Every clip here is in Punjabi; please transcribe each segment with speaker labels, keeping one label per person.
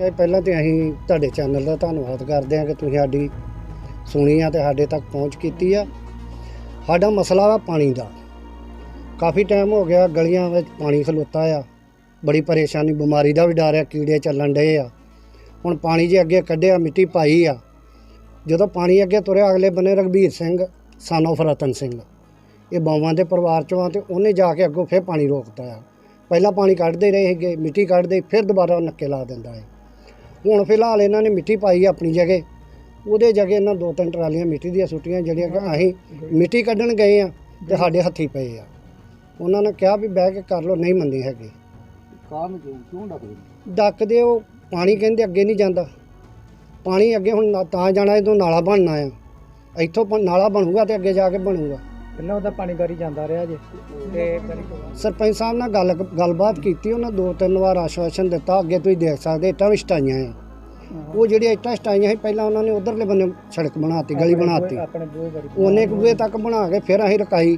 Speaker 1: ਇਹ ਪਹਿਲਾਂ ਤੇ ਅਸੀਂ ਤੁਹਾਡੇ ਚੈਨਲ ਦਾ ਧੰਨਵਾਦ ਕਰਦੇ ਹਾਂ ਕਿ ਤੁਸੀਂ ਸਾਡੀ ਸੁਣੀ ਆ ਤੇ ਸਾਡੇ ਤੱਕ ਪਹੁੰਚ ਕੀਤੀ ਆ। ਸਾਡਾ ਮਸਲਾ ਵਾ ਪਾਣੀ ਦਾ। ਕਾਫੀ ਟਾਈਮ ਹੋ ਗਿਆ ਗਲੀਆਂ ਵਿੱਚ ਪਾਣੀ ਖਲੋਤਾ ਆ। ਬੜੀ ਪਰੇਸ਼ਾਨੀ, ਬਿਮਾਰੀ ਦਾ ਵੀ ਡਰ ਆ, ਕੀੜੇ ਚੱਲਣ ਡਏ ਆ। ਹੁਣ ਪਾਣੀ ਜੇ ਅੱਗੇ ਕੱਢਿਆ, ਮਿੱਟੀ ਪਾਈ ਆ। ਜਦੋਂ ਪਾਣੀ ਅੱਗੇ ਤੁਰਿਆ, ਅਗਲੇ ਬੰਨੇ ਰਘਬੀਰ ਸਿੰਘ, son of ਰਤਨ ਸਿੰਘ। ਇਹ ਬਾਵਾਂ ਦੇ ਪਰਿਵਾਰ ਚੋਂ ਆ ਤੇ ਉਹਨੇ ਜਾ ਕੇ ਅੱਗੋਂ ਫਿਰ ਪਾਣੀ ਰੋਕਤਾ ਆ। ਪਹਿਲਾਂ ਪਾਣੀ ਕੱਢਦੇ ਰਹੇ ਸੀਗੇ, ਮਿੱਟੀ ਕੱਢਦੇ, ਫਿਰ ਦੁਬਾਰਾ ਉਹ ਨੱਕੇ ਲਾ ਦਿੰਦਾ ਹੈ ਹੁਣ ਫਿਲਹਾਲ ਇਹਨਾਂ ਨੇ ਮਿੱਟੀ ਪਾਈ ਆ ਆਪਣੀ ਜਗ੍ਹਾ। ਉਹਦੇ ਜਗ੍ਹਾ ਇਹਨਾਂ ਦੋ ਤਿੰਨ ਟਰਾਲੀਆਂ ਮਿੱਟੀ ਦੀਆਂ ਸੁੱਟੀਆਂ ਜਿਹੜੀਆਂ ਕਿ ਅਸੀਂ ਮਿੱਟੀ ਕੱਢਣ ਗਏ ਆ ਤੇ ਸਾਡੇ ਹੱਥੀ ਪਏ ਆ। ਉਹਨਾਂ ਨੇ ਕਿਹਾ ਵੀ ਬਹਿ ਕੇ ਕਰ ਲਓ ਨਹੀਂ ਮੰਨੀ ਹੈਗੀ।
Speaker 2: ਕਾਰਨ ਕਿਉਂ ਕਿਉਂ ਡੱਕਦੇ?
Speaker 1: ਡੱਕਦੇ ਉਹ ਪਾਣੀ ਕਹਿੰਦੇ ਅੱਗੇ ਨਹੀਂ ਜਾਂਦਾ। ਪਾਣੀ ਅੱਗੇ ਹੁਣ ਤਾਂ ਜਾਣਾ ਜਦੋਂ ਨਾਲਾ ਬਣਨਾ ਆ। ਇੱਥੋਂ ਨਾਲਾ ਬਣੂਗਾ ਤੇ ਅੱਗੇ ਜਾ ਕੇ ਬਣੂਗਾ।
Speaker 2: ਪਹਿਲਾਂ ਉਹਦਾ ਪਾਣੀ ਗਾਰੀ ਜਾਂਦਾ ਰਿਹਾ ਜੇ? ਤੇ
Speaker 1: ਸਰਪੰਚ ਸਾਹਿਬ ਨਾਲ ਗੱਲ ਗੱਲਬਾਤ ਕੀਤੀ ਉਹਨਾਂ ਦੋ ਤਿੰਨ ਵਾਰ ਆਸ਼ਵਾਸਨ ਦਿੱਤਾ ਅੱਗੇ ਤੁਸੀਂ ਦੇਖ ਸਕਦੇ ਇੱਟਾਂ ਵੀ ਸਟਾਈਆਂ ਆ। ਉਹ ਜਿਹੜੀਆਂ ਇੱਟਾਂ ਸਟਾਈਆਂ ਸੀ ਪਹਿਲਾਂ ਉਹਨਾਂ ਨੇ ਉਧਰਲੇ ਬੰਨੇ ਸੜਕ ਬਣਾਤੀ ਗਲੀ ਬਣਾਤੀ। ਉਹਨੇ ਕੁ ਬੂਹੇ ਤੱਕ ਬਣਾ ਕੇ ਫਿਰ ਅਸੀਂ ਰਕਾਈ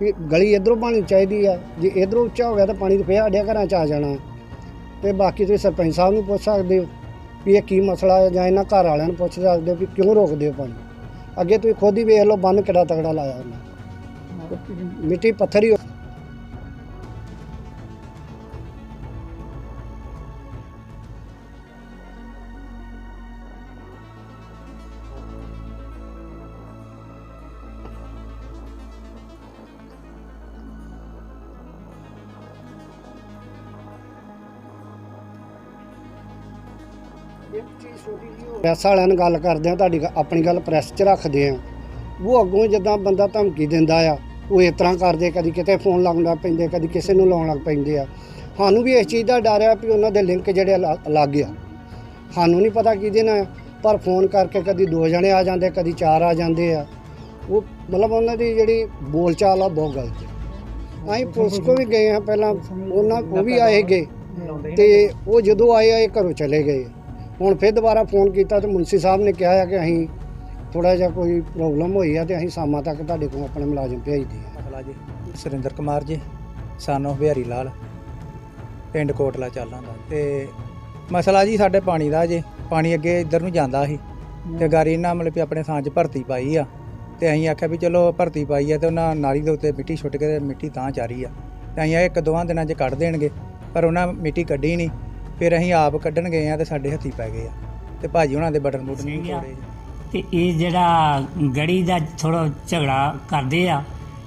Speaker 1: ਵੀ ਗਲੀ ਇਧਰੋਂ ਬਣਨੀ ਚਾਹੀਦੀ ਆ। ਜੇ ਇਧਰੋਂ ਉੱਚਾ ਹੋ ਗਿਆ ਤਾਂ ਪਾਣੀ ਤਾਂ ਫਿਰ ਸਾਡੇ ਘਰਾਂ 'ਚ ਆ ਜਾਣਾ। ਤੇ ਬਾਕੀ ਤੁਸੀਂ ਸਰਪੰਚ ਸਾਹਿਬ ਨੂੰ ਪੁੱਛ ਸਕਦੇ ਹੋ ਵੀ ਇਹ ਕੀ ਮਸਲਾ ਹੈ ਜਾਂ ਇਹਨਾਂ ਘਰ ਵਾਲਿਆਂ ਨੂੰ ਪੁੱਛ ਸਕਦੇ ਹੋ ਵੀ ਕਿਉਂ ਰੋਕਦੇ ਹੋ ਪਾਣੀ? ਅੱਗੇ ਤੁਸੀਂ ਖੁਦ ਹੀ ਵੇਖ ਲਓ ਬੰਨ ਕਿਹੜਾ ਤਗੜਾ ਲਾਇਆ ਉਹਨਾਂ। ਮਿੱਟੀ ਪੱਥਰ ਹੀ ਪ੍ਰੈਸ ਵਾਲਿਆਂ ਨਾਲ ਗੱਲ ਕਰਦੇ ਆ ਤੁਹਾਡੀ ਆਪਣੀ ਗੱਲ ਪ੍ਰੈਸ 'ਚ ਰੱਖਦੇ ਆ ਉਹ ਅੱਗੋਂ ਜਿੱਦਾਂ ਬੰਦਾ ਧਮਕੀ ਦਿੰਦਾ ਆ ਉਹ ਇਸ ਤਰ੍ਹਾਂ ਕਰਦੇ, ਕਦੀ ਕਿਤੇ ਫੋਨ ਲਾਉਣ ਲੱਗ ਪੈਂਦੇ, ਕਦੀ ਕਿਸੇ ਨੂੰ ਲਾਉਣ ਲੱਗ ਪੈਂਦੇ ਆ। ਸਾਨੂੰ ਵੀ ਇਸ ਚੀਜ਼ ਦਾ ਡਰ ਆ ਵੀ ਉਹਨਾਂ ਦੇ ਲਿੰਕ ਜਿਹੜੇ ਆ ਲ- ਲੱਗ ਗਿਆ। ਸਾਨੂੰ ਨਹੀਂ ਪਤਾ ਕਿਹਦੇ ਨਾਲ, ਪਰ ਫੋਨ ਕਰਕੇ ਕਦੀ ਦੋ ਜਣੇ ਆ ਜਾਂਦੇ, ਕਦੀ ਚਾਰ ਆ ਜਾਂਦੇ ਆ। ਉਹ ਮਤਲਬ ਉਹਨਾਂ ਦੀ ਜਿਹੜੀ ਬੋਲਚਾਲ ਆ, ਬਹੁਤ ਗਲਤ ਹੈ ਅਸੀਂ ਪੁਲਿਸ ਕੋ ਵੀ ਗਏ ਆ ਪਹਿਲਾਂ, ਉਹਨਾਂ ਉਹ ਵੀ ਆਏ ਗਏ ਤੇ ਉਹ ਜਦੋਂ ਆਏ ਆ ਇਹ ਘਰੋਂ ਚਲੇ ਗਏ। ਹੁਣ ਫਿਰ ਦੁਬਾਰਾ ਫੋਨ ਕੀਤਾ ਤੇ ਮੁਨਸ਼ੀ ਸਾਹਿਬ ਨੇ ਕਿਹਾ ਆ ਕਿ ਅਸੀਂ ਥੋੜਾ ਜਿਹਾ ਕੋਈ ਪ੍ਰੋਬਲਮ ਹੋਈ ਆ ਤੇ ਅਸੀਂ ਸ਼ਾਮਾਂ ਤੱਕ ਤੁਹਾਡੇ ਕੋਲ ਆਪਣੇ ਮੁਲਾਜ਼ਮ ਭੇਜਦੇ ਆ
Speaker 2: ਮਸਲਾ ਜੀ ਸੁਰਿੰਦਰ ਕੁਮਾਰ ਜੀ ਸਾਨੋ ਬਿਹਾਰੀ ਲਾਲ ਪਿੰਡ ਕੋਟਲਾ ਚਾਲਾਂ ਦਾ। ਤੇ ਮਸਲਾ ਜੀ ਸਾਡੇ ਪਾਣੀ ਦਾ ਜੇ ਪਾਣੀ ਅੱਗੇ ਇੱਧਰ ਨੂੰ ਜਾਂਦਾ ਸੀ ਤੇ ਗਾਰੀ ਇਹਨਾਂ ਮਤਲਬ ਵੀ ਆਪਣੇ ਥਾਂ 'ਚ ਭਰਤੀ ਪਾਈ ਆ। ਤੇ ਅਸੀਂ ਆਖਿਆ ਵੀ ਚਲੋ ਭਰਤੀ ਪਾਈ ਆ ਤੇ ਉਹਨਾਂ ਨਾਲੀ ਦੇ ਉੱਤੇ ਮਿੱਟੀ ਛੁੱਟ ਕੇ ਤੇ ਮਿੱਟੀ ਤਾਂ ਚਾਰੀ ਆ। ਤੇ ਅਸੀਂ ਇੱਕ ਦੋਵਾਂ ਦਿਨਾਂ 'ਚ ਕੱਢ ਦੇਣਗੇ ਪਰ ਉਹਨਾਂ ਮਿੱਟੀ ਕੱਢੀ ਨਹੀਂ। ਫਿਰ ਅਸੀਂ ਆਪ ਕੱਢਣ ਗਏ ਆ ਤੇ ਸਾਡੇ ਹੱਥੀ ਪੈ ਗਏ ਆ। ਤੇ ਭਾਜੀ ਉਹਨਾਂ ਦੇ ਬਟਨ ਬੁਟਨ ਨਹੀਂ। ਤੋੜੇ।
Speaker 3: ਤੇ ਇਹ ਜਿਹੜਾ ਗੜੀ ਦਾ ਥੋੜਾ ਝਗੜਾ ਕਰਦੇ ਆ,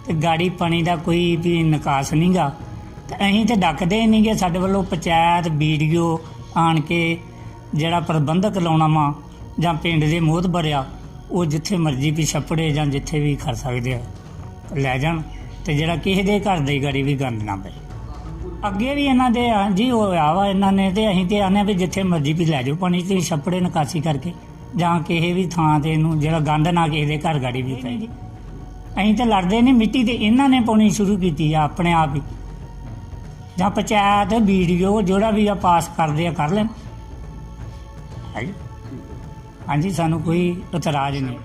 Speaker 3: ਤੇ ਗਾੜੀ ਪਾਣੀ ਦਾ ਕੋਈ ਵੀ ਨਿਕਾਸ ਨਹੀਂਗਾ ਤੇ ਅਸੀਂ ਤੇ ਡੱਕਦੇ ਨਹੀਂਗੇ ਸਾਡੇ ਵੱਲੋਂ ਪੰਚਾਇਤ ਵੀਡੀਓ ਆਣ ਕੇ ਜਿਹੜਾ ਪ੍ਰਬੰਧਕ ਲਾਉਣਾ ਵਾ, ਜਾਂ ਪਿੰਡ ਦੇ ਮੋਹਤ ਭਰਿਆ ਉਹ ਜਿੱਥੇ ਮਰਜ਼ੀ ਵੀ ਛੱਪੜੇ ਜਾਂ ਜਿੱਥੇ ਵੀ ਕਰ ਸਕਦੇ ਆ, ਲੈ ਜਾਣ। ਤੇ ਜਿਹੜਾ ਕਿਸੇ ਦੇ ਘਰ ਦੀ ਗੜੀ ਵੀ ਗੰਦ ਨਾ ਪਏ। ਅੱਗੇ ਵੀ ਇਹਨਾਂ ਦੇ, ਹਾਂਜੀ ਹੋਇਆ ਵਾ ਇਹਨਾਂ ਨੇ ਤੇ ਅਸੀਂ ਤੇ ਆਨੇ ਵੀ ਜਿੱਥੇ ਮਰਜ਼ੀ ਵੀ ਲੈ ਜਾਓ ਪਾਣੀ ਤੇ ਛੱਪੜੇ ਨਿਕਾਸੀ ਕਰਕੇ। ਜਾਂ ਕਿਸੇ ਵੀ ਥਾਂ ਤੇ ਇਹਨੂੰ ਜਿਹੜਾ ਗੰਦ ਨਾ ਕਿਸੇ ਦੇ ਘਰ ਗਾੜੀ ਵੀ ਪਏ। ਅਸੀਂ ਤੇ ਲੜਦੇ ਨਹੀਂ ਮਿੱਟੀ ਤੇ ਇਹਨਾਂ ਨੇ ਪਾਉਣੀ ਸ਼ੁਰੂ ਕੀਤੀ ਆ ਆਪਣੇ ਆਪ ਹੀ। ਜਾਂ ਪੰਚਾਇਤ ਵੀਡੀਓ ਜਿਹੜਾ ਵੀ ਆ ਪਾਸ ਕਰਦੇ ਆ ਕਰ ਲੈਣ। ਹਾਂਜੀ। ਸਾਨੂੰ ਕੋਈ ਇਤਰਾਜ਼ ਨਹੀਂ।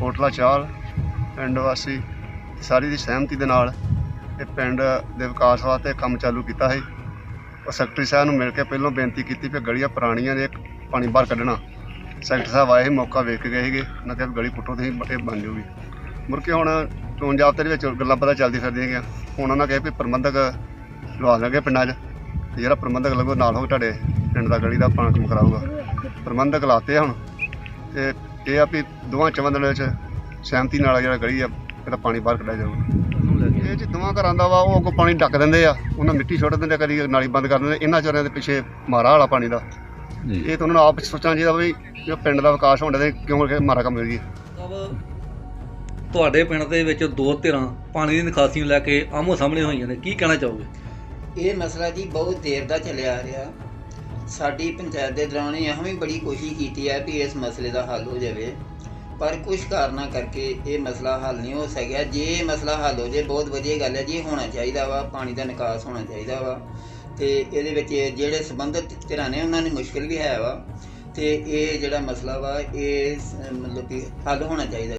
Speaker 4: ਹੋਟਲਾ ਚਾਲ ਪਿੰਡ ਵਾਸੀ ਸਾਰੀ ਦੀ ਸਹਿਮਤੀ ਦੇ ਨਾਲ ਇਹ ਪਿੰਡ ਦੇ ਵਿਕਾਸ ਵਾਸਤੇ ਕੰਮ ਚਾਲੂ ਕੀਤਾ ਹੈ ਉਹ ਸੈਕਟਰੀ ਸਾਹਿਬ ਨੂੰ ਮਿਲ ਕੇ ਪਹਿਲਾਂ ਬੇਨਤੀ ਕੀਤੀ ਕਿ ਗਲੀਆਂ ਪੁਰਾਣੀਆਂ ਨੇ ਪਾਣੀ ਬਾਹਰ ਕੱਢਣਾ। ਸੈਕਟਰੀ ਸਾਹਿਬ ਆਏ ਸੀ ਮੌਕਾ ਵੇਖ ਕੇ ਗਏ ਸੀਗੇ। ਉਹਨਾਂ ਕਿਹਾ ਵੀ ਗਲੀ ਪੁੱਟੋ ਤੁਸੀਂ ਇਹ ਬਣ ਜੂਗੀ ਮੁੜ ਕੇ ਹੁਣ ਚੋਣ ਜਾਬਤੇ ਦੇ ਵਿੱਚ ਗੱਲਾਂ ਪਤਾ ਚੱਲਦੀ ਫਿਰਦੀਆਂ ਹੈਗੀਆਂ ਹੁਣ ਉਹਨਾਂ ਕਹੇ ਵੀ ਪ੍ਰਬੰਧਕ ਲਵਾ ਲਾਂਗੇ ਪਿੰਡਾਂ 'ਚ। ਤੇ ਜਿਹੜਾ ਪ੍ਰਬੰਧਕ ਲੱਗੋ ਨਾਲ ਹੋ ਤੁਹਾਡੇ ਪਿੰਡ ਦਾ ਗਲੀ ਦਾ ਪਾਣੀ ਕੰਮ ਕਰਾਊਗਾ। ਪ੍ਰਬੰਧਕ ਲਾਤੇ ਹੁਣ। ਤੇ ਇਹ ਆ ਵੀ ਦੋਵਾਂ ਚਵਾਂ ਦਿਨਾਂ ਵਿੱਚ ਸਹਿਮਤੀ ਨਾਲ ਜਿਹੜਾ ਗਲੀ ਆ ਇਹਦਾ ਪਾਣੀ ਬਾਹਰ ਕੱਢਿਆ ਜਾਊਗਾ। ਇਹ ਜੀ ਦੋਵਾਂ ਘਰਾਂ ਦਾ ਵਾ ਉਹ ਅੱਗੋਂ ਪਾਣੀ ਡੱਕ ਦਿੰਦੇ ਆ। ਉਹਨਾਂ ਮਿੱਟੀ ਸੁੱਟ ਦਿੰਦੇ ਆ, ਕਦੀ ਨਾਲੀ ਬੰਦ ਕਰ ਦਿੰਦੇ ਇਹਨਾਂ ਚੋਰਿਆਂ ਦੇ ਪਿੱਛੇ ਮਾਰਾ ਵਾਲਾ ਪਾਣੀ ਦਾ। ਇਹ ਤਾਂ ਉਹਨਾਂ ਨੂੰ ਆਪ ਸੋਚਣਾ ਚਾਹੀਦਾ ਵੀ ਜੋ ਪਿੰਡ ਦਾ ਵਿਕਾਸ ਹੋਣ ਦੇ ਕਿਉਂ ਕਿ ਮਾਰਾ ਕੰਮ
Speaker 5: ਸਾਹਿਬ, ਤੁਹਾਡੇ ਪਿੰਡ ਦੇ ਵਿੱਚ ਦੋ ਧਿਰਾਂ ਪਾਣੀ ਦੀ ਨਿਕਾਸੀ ਨੂੰ ਲੈ ਕੇ ਆਮੋ ਸਾਹਮਣੇ ਹੋਈਆਂ ਨੇ ਕੀ ਕਹਿਣਾ ਚਾਹੋਗੇ?
Speaker 6: ਇਹ ਮਸਲਾ ਜੀ ਬਹੁਤ ਦੇਰ ਦਾ ਚੱਲਿਆ ਆ ਰਿਹਾ। ਸਾਡੀ ਪੰਚਾਇਤ ਦੇ ਦੌਰਾਨ ਇਹ ਵੀ ਬੜੀ ਕੋਸ਼ਿਸ਼ ਕੀਤੀ ਹੈ ਵੀ ਇਸ ਮਸਲੇ ਦਾ ਹੱਲ ਹੋ ਜਾਵੇ। ਪਰ ਕੁਝ ਕਾਰਨਾਂ ਕਰਕੇ ਇਹ ਮਸਲਾ ਹੱਲ ਨਹੀਂ ਹੋ ਸਕਿਆ। ਜੇ ਇਹ ਮਸਲਾ ਹੱਲ ਹੋ ਜੇ ਬਹੁਤ ਵਧੀਆ ਗੱਲ ਹੈ ਜੀ ਹੋਣਾ ਚਾਹੀਦਾ ਵਾ ਪਾਣੀ ਦਾ ਨਿਕਾਸ ਹੋਣਾ ਚਾਹੀਦਾ ਵਾ। ਤੇ ਇਹਦੇ ਵਿੱਚ ਜਿਹੜੇ ਸੰਬੰਧਿਤ ਧਿਰਾਂ ਨੇ ਉਹਨਾਂ ਨੂੰ ਮੁਸ਼ਕਲ ਵੀ ਹੈ ਵਾ ਤੇ ਇਹ ਜਿਹੜਾ ਮਸਲਾ ਵਾ, ਇਹ ਸ- ਮਤਲਬ ਕਿ ਹੱਲ ਹੋਣਾ ਚਾਹੀਦਾ।